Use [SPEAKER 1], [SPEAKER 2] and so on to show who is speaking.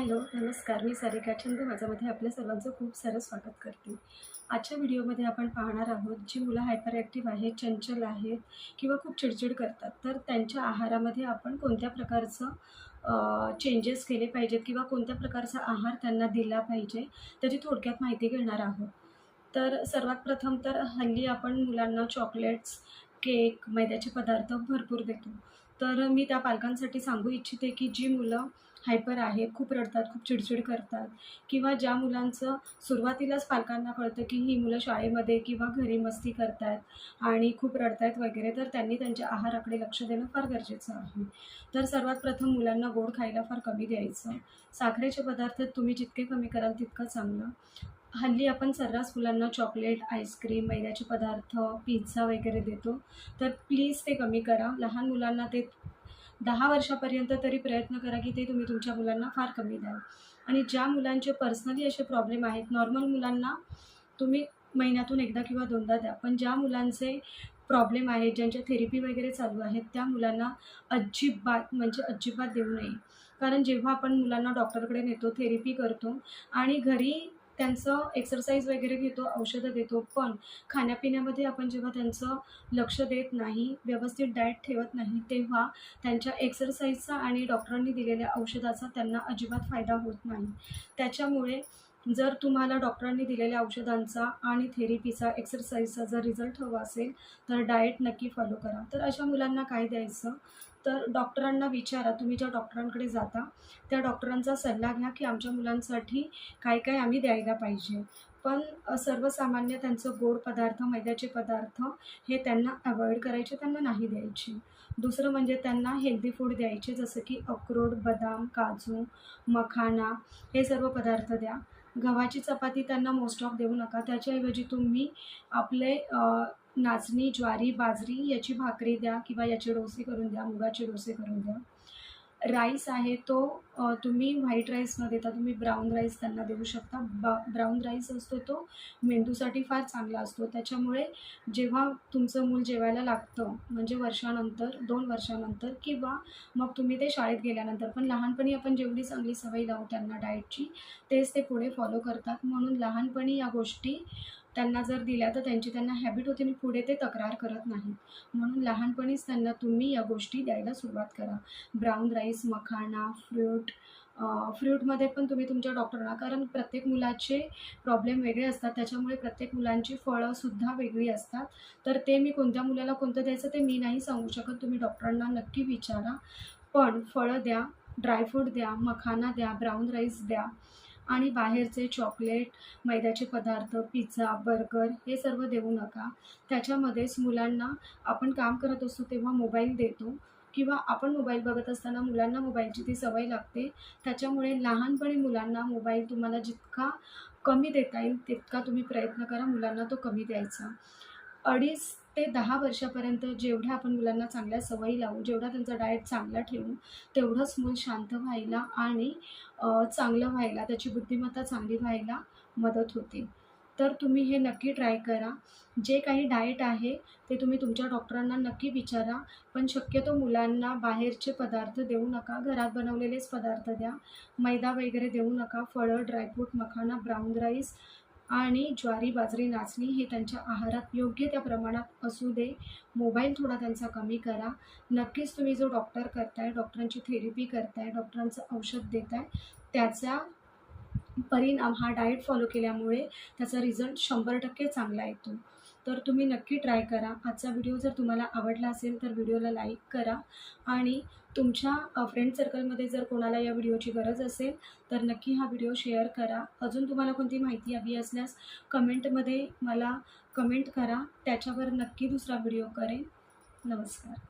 [SPEAKER 1] Hello नमस्कार. मी सारिका छंद माझ्यामध्ये आपल्या सर्वांचं खूप सारं स्वागत करते. आजच्या व्हिडिओमध्ये आपण पाहणार आहोत जी मुलं हायपर ॲक्टिव्ह आहेत चंचल आहेत किंवा खूप चिडचिड करतात तर त्यांच्या आहारामध्ये आपण कोणत्या प्रकारचं चेंजेस केले पाहिजेत किंवा कोणत्या प्रकारचा आहार त्यांना दिला पाहिजे त्याची थोडक्यात माहिती घेणार आहोत. तर सर्वात प्रथम तर हल्ली आपण मुलांना चॉकलेट्स केक मैद्याचे पदार्थ भरपूर देतो. तर मी त्या पालकांसाठी सांगू इच्छिते की जी मुलं हायपर आहेत खूप रडतात खूप चिडचिड करतात किंवा ज्या मुलांचं सुरुवातीलाच पालकांना कळतं की ही मुलं शाळेमध्ये किंवा घरी मस्ती करतात आणि खूप रडतायत वगैरे तर त्यांनी त्यांच्या आहाराकडे लक्ष देणं फार गरजेचं आहे. तर सर्वात प्रथम मुलांना गोड खायला फार कमी द्यायचं. साखरेचे पदार्थ तुम्ही जितके कमी कराल तितकं चांगलं. हल्ली आपण सर्रास मुलांना चॉकलेट आईस्क्रीम मैद्याचे पदार्थ पिझ्झा वगैरे देतो. तर प्लीज ते कमी करा. लहान मुलांना ते दहा वर्षापर्यंत तरी प्रयत्न करा की ते तुम्ही तुमच्या मुलांना फार कमी द्याल. आणि ज्या मुलांचे पर्सनली असे प्रॉब्लेम आहेत नॉर्मल मुलांना तुम्ही महिन्यातून एकदा किंवा दोनदा द्या. पण ज्या मुलांचे प्रॉब्लेम आहेत ज्यांच्या थेरपी वगैरे चालू आहेत त्या मुलांना अजिबात म्हणजे अजिबात देऊ नये. कारण जेव्हा आपण मुलांना डॉक्टरकडे नेतो थेरपी करतो आणि घरी त्यांचं एक्सरसाइज वगैरे घेतो औषधं देतो पण खाण्यापिण्यामध्ये आपण जेव्हा त्यांचं लक्ष देत नाही व्यवस्थित डाएट ठेवत नाही तेव्हा त्यांच्या एक्सरसाइजचा आणि डॉक्टरांनी दिलेल्या औषधाचा त्यांना अजिबात फायदा होत नाही. त्याच्यामुळे जर तुम्हाला डॉक्टरांनी दिलेल्या औषधांचा आणि थेरपीचा एक्सरसाइजचा जर रिझल्ट हवा असेल तर डाएट नक्की फॉलो करा. तर अशा मुलांना काय द्यायचं? तर डॉक्टरांना विचारा तुम्ही ज्या डॉक्टरांकडे जाता त्या डॉक्टरांचा सल्ला घ्या की आमच्या मुलांसाठी काय काय आम्ही द्यायला पाहिजे. पण सर्वसामान्य त्यांचं गोड पदार्थ मैद्याचे पदार्थ हे त्यांना अवॉइड करायचे त्यांना नाही द्यायचे. दुसरं म्हणजे त्यांना हेल्दी फूड द्यायचे जसं की अक्रोड बदाम काजू मखाना हे सर्व पदार्थ द्या. गव्हाची चपाती त्यांना मोस्ट ऑफ देऊ नका. त्याच्याऐवजी तुम्ही आपले नाचणी ज्वारी बाजरी याची भाकरी द्या किंवा याचे डोसे करून द्या मुगाचे डोसे करून द्या. राईस आहे तो तुम्ही व्हाईट राईस न देता तुम्ही ब्राऊन राईस त्यांना देऊ शकता. बा ब्राऊन राईस असतो तो मेंदूसाठी फार चांगला असतो. त्याच्यामुळे जेव्हा तुमचं मूल जेवायला लागतं म्हणजे वर्षानंतर दोन वर्षानंतर किंवा मग तुम्ही ते शाळेत गेल्यानंतर पण लहानपणी आपण जेवढी चांगली सवय लावू त्यांना डाएटची तेच ते पुढे फॉलो करतात. म्हणून लहानपणी या गोष्टी त्यांना जर दिल्या तर त्यांची त्यांना हॅबिट होते आणि पुढे ते तक्रार करत नाहीत. म्हणून लहानपणीच त्यांना तुम्ही या गोष्टी द्यायला सुरुवात करा. ब्राऊन राईस मखाणा फ्रूट फ्रूटमध्ये पण तुम्ही तुमच्या डॉक्टरना कारण प्रत्येक मुलाचे प्रॉब्लेम वेगळे असतात. त्याच्यामुळे प्रत्येक मुलांची फळंसुद्धा वेगळी असतात. तर ते मी कोणत्या मुलाला कोणतं द्यायचं ते मी नाही सांगू शकत. तुम्ही डॉक्टरांना नक्की विचारा. पण फळं द्या ड्रायफ्रूट द्या मखाना द्या ब्राऊन राईस द्या. आणि बाहेरचे चॉकलेट मैद्याचे पदार्थ पिझ्झा बर्गर हे सर्व देऊ नका. त्याच्यामध्येच मुलांना आपण काम करत असतो तेव्हा मोबाईल देतो किंवा आपण मोबाईल बघत असताना मुलांना मोबाईलची ती सवय लागते. त्याच्यामुळे लहानपणी मुलांना मोबाईल तुम्हाला जितका कमी देता येईल तितका तुम्ही प्रयत्न करा मुलांना तो कमी द्यायचा. अडीच ते दहा वर्षापर्यंत जेवढ्या आपण मुलांना चांगल्या सवयी लावू जेवढा त्यांचा डाएट चांगला ठेवू तेवढंच मूल शांत व्हायला आणि चांगलं व्हायला त्याची बुद्धिमत्ता चांगली व्हायला मदत होते. तर तुम्ही हे नक्की ट्राय करा. जे काही डाएट आहे ते तुम्ही तुमच्या डॉक्टरांना नक्की विचारा. पण शक्यतो मुलांना बाहेरचे पदार्थ देऊ नका. घरात बनवलेलेच पदार्थ द्या. मैदा वगैरे देऊ नका. फळं ड्रायफ्रूट मखाना ब्राऊन राईस आणि ज्वारी बाजरी नाचणी हे त्यांच्या आहारात योग्य त्या प्रमाणात असू दे. मोबाईल थोडा त्यांचा कमी करा. नक्कीच तुम्ही जो डॉक्टर करताय डॉक्टरांची थेरपी करताय डॉक्टरांचं औषध देताय त्याचा परिणाम हा डाएट फॉलो केल्यामुळे त्याचा रिझल्ट शंभर टक्के चांगला येतो. तर तुम्ही नक्की ट्राय करा. आजचा व्हिडिओ जर तुम्हाला आवडला असेल तर व्हिडिओला लाईक करा. आणि तुमच्या फ्रेंड सर्कलमध्ये जर कोणाला या व्हिडिओची गरज असेल तर नक्की हा व्हिडिओ शेअर करा. अजून तुम्हाला कोणती माहिती हवी असल्यास कमेंटमध्ये मला कमेंट करा. त्याच्यावर नक्की दुसरा व्हिडिओ करेन. नमस्कार.